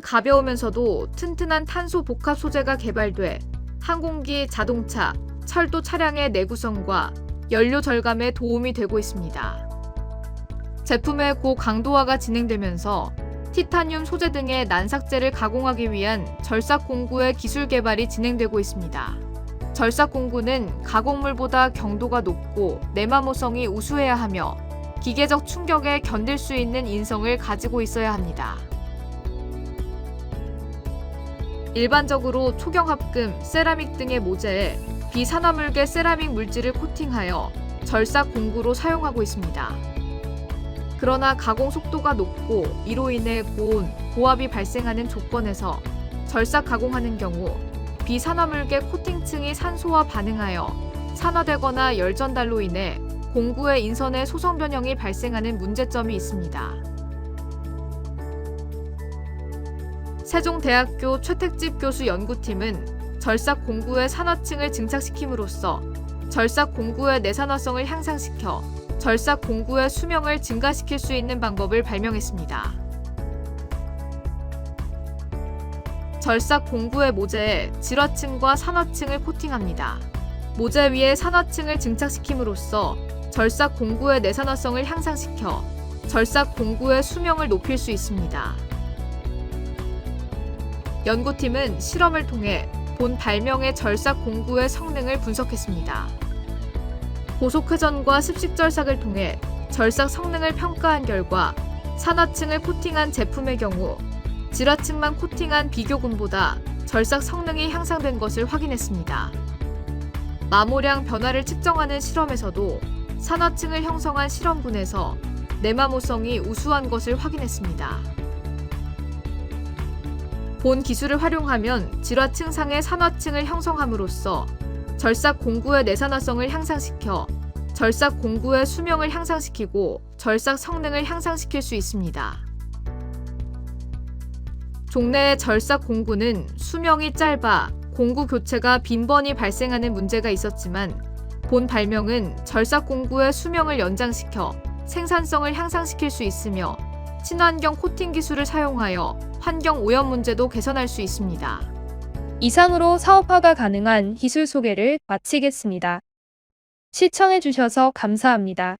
가벼우면서도 튼튼한 탄소 복합 소재가 개발돼 항공기, 자동차, 철도 차량의 내구성과 연료 절감에 도움이 되고 있습니다. 제품의 고강도화가 진행되면서 티타늄 소재 등의 난삭제를 가공하기 위한 절삭 공구의 기술 개발이 진행되고 있습니다. 절삭 공구는 가공물보다 경도가 높고 내마모성이 우수해야 하며 기계적 충격에 견딜 수 있는 인성을 가지고 있어야 합니다. 일반적으로 초경합금, 세라믹 등의 모재에 비산화물계 세라믹 물질을 코팅하여 절삭 공구로 사용하고 있습니다. 그러나 가공 속도가 높고 이로 인해 고온, 고압이 발생하는 조건에서 절삭 가공하는 경우 비산화물계 코팅층이 산소와 반응하여 산화되거나 열 전달로 인해 공구의 인선의 소성 변형이 발생하는 문제점이 있습니다. 세종대학교 최택집 교수 연구팀은 절삭 공구의 산화층을 증착시킴으로써 절삭 공구의 내산화성을 향상시켜 절삭 공구의 수명을 증가시킬 수 있는 방법을 발명했습니다. 절삭 공구의 모재에 질화층과 산화층을 코팅합니다. 모재 위에 산화층을 증착시킴으로써 절삭 공구의 내산화성을 향상시켜 절삭 공구의 수명을 높일 수 있습니다. 연구팀은 실험을 통해 본 발명의 절삭 공구의 성능을 분석했습니다. 고속회전과 습식 절삭을 통해 절삭 성능을 평가한 결과 산화층을 코팅한 제품의 경우 질화층만 코팅한 비교군보다 절삭 성능이 향상된 것을 확인했습니다. 마모량 변화를 측정하는 실험에서도 산화층을 형성한 실험군에서 내마모성이 우수한 것을 확인했습니다. 본 기술을 활용하면 질화층 상의 산화층을 형성함으로써 절삭 공구의 내산화성을 향상시켜 절삭 공구의 수명을 향상시키고 절삭 성능을 향상시킬 수 있습니다. 종래의 절삭 공구는 수명이 짧아 공구 교체가 빈번히 발생하는 문제가 있었지만 본 발명은 절삭 공구의 수명을 연장시켜 생산성을 향상시킬 수 있으며 친환경 코팅 기술을 사용하여 환경 오염 문제도 개선할 수 있습니다. 이상으로 사업화가 가능한 기술 소개를 마치겠습니다. 시청해주셔서 감사합니다.